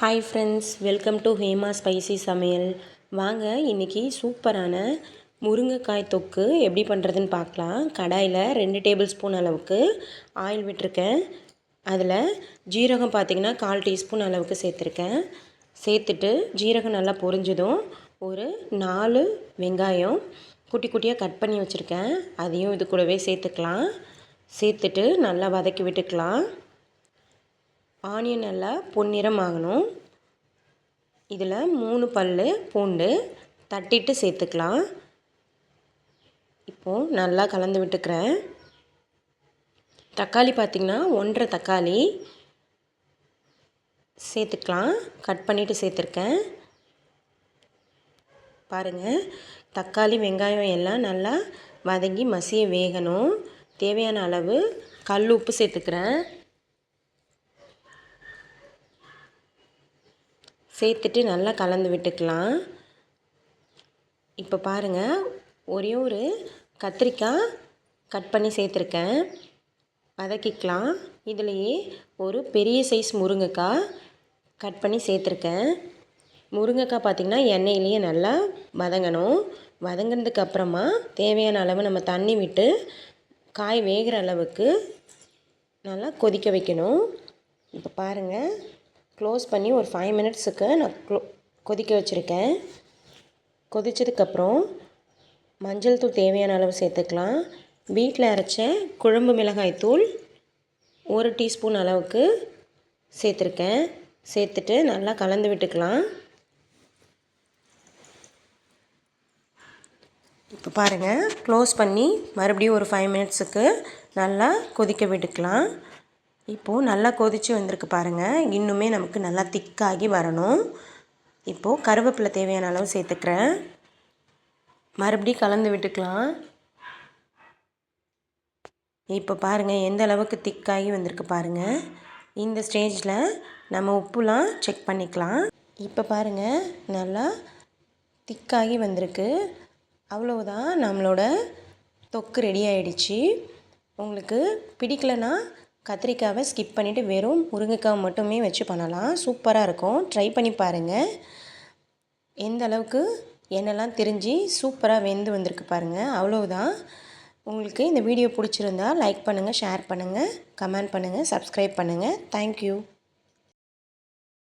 Hi friends welcome to Hema spicy சமையல் வாங்க இன்றைக்கி சூப்பரான முருங்கைக்காய் தொக்கு எப்படி பண்ணுறதுன்னு பார்க்கலாம். கடாயில் ரெண்டு டேபிள் ஸ்பூன் அளவுக்கு ஆயில் விட்டுருக்கேன். அதில் ஜீரகம் பார்த்திங்கன்னா கால் டீஸ்பூன் அளவுக்கு சேர்த்துருக்கேன். சேர்த்துட்டு ஜீரகம் நல்லா பொரிஞ்சதும் ஒரு நாலு வெங்காயம் குட்டி குட்டியாக கட் பண்ணி வச்சுருக்கேன். அதையும் இது கூடவே சேர்த்துக்கலாம். சேர்த்துட்டு நல்லா வதக்கி விட்டுக்கலாம். ஆனியன் நல்லா பொன்னிறம் ஆகணும் இதில் மூணு பல் பூண்டு தட்டிட்டு சேர்த்துக்கலாம். இப்போது நல்லா கலந்து விட்டுக்கிறேன். தக்காளி பார்த்திங்கன்னா ஒன்றரை தக்காளி சேர்த்துக்கலாம். கட் பண்ணிவிட்டு சேர்த்துருக்கேன். பாருங்கள் தக்காளி வெங்காயம் எல்லாம் நல்லா வதங்கி மசிய வேகணும். தேவையான அளவு கல் உப்பு சேர்த்துக்கிறேன். சேர்த்துட்டு நல்லா கலந்து விட்டுக்கலாம். இப்போ பாருங்கள் ஒரே ஒரு கத்திரிக்காய் கட் பண்ணி சேர்த்துருக்கேன். வதக்கிக்கலாம். இதுலேயே ஒரு பெரிய சைஸ் முருங்கைக்காய் கட் பண்ணி சேர்த்துருக்கேன். முருங்கைக்காய் பார்த்திங்கன்னா எண்ணெயிலேயே நல்லா வதங்கணும். வதங்கினதுக்கு அப்புறமா தேவையான அளவு நம்ம தண்ணி விட்டு காய் வேகிற அளவுக்கு நல்லா கொதிக்க வைக்கணும். இப்போ பாருங்கள் க்ளோஸ் பண்ணி ஒரு ஃபைவ் மினிட்ஸுக்கு நான் க்ளோ கொதிக்க வச்சுருக்கேன். கொதித்ததுக்கப்புறம் மஞ்சள் தூள் தேவையான அளவு சேர்த்துக்கலாம். வீட்டில் அரைச்ச குழம்பு மிளகாய் தூள் ஒரு டீஸ்பூன் அளவுக்கு சேர்த்துருக்கேன். சேர்த்துட்டு நல்லா கலந்து விட்டுக்கலாம். இப்போ பாருங்கள் க்ளோஸ் பண்ணி மறுபடியும் ஒரு ஃபைவ் மினிட்ஸுக்கு நல்லா கொதிக்க விட்டுக்கலாம். இப்போது நல்லா கொதித்து வந்திருக்கு பாருங்கள் இன்னுமே நமக்கு நல்லா திக்காகி வரணும். இப்போது கருவேப்பிலை தேவையான அளவு சேர்த்துக்கிறேன். மறுபடியும் கலந்து விட்டுக்கலாம். இப்போ பாருங்கள் எந்த அளவுக்கு திக்காகி வந்திருக்கு பாருங்கள் இந்த ஸ்டேஜில் நம்ம உப்புலாம் செக் பண்ணிக்கலாம். இப்போ பாருங்கள் நல்லா திக்காகி வந்திருக்கு. அவ்வளோதான் நம்மளோட தொக்கு ரெடி ஆகிடுச்சு உங்களுக்கு பிடிக்கலைன்னா கத்திரிக்காவை ஸ்கிப் பண்ணிவிட்டு வெறும் முருங்கைக்காய் மட்டுமே வச்சு பண்ணலாம். சூப்பராக இருக்கும். ட்ரை பண்ணி பாருங்கள் எந்த அளவுக்கு எண்ணெய்லாம் திரிஞ்சு சூப்பராக வெந்து வந்திருக்கு பாருங்கள் அவ்வளோதான் உங்களுக்கு இந்த வீடியோ பிடிச்சிருந்தா லைக் பண்ணுங்கள் ஷேர் பண்ணுங்கள் கமெண்ட் பண்ணுங்கள் சப்ஸ்கிரைப் பண்ணுங்கள் தேங்க்யூ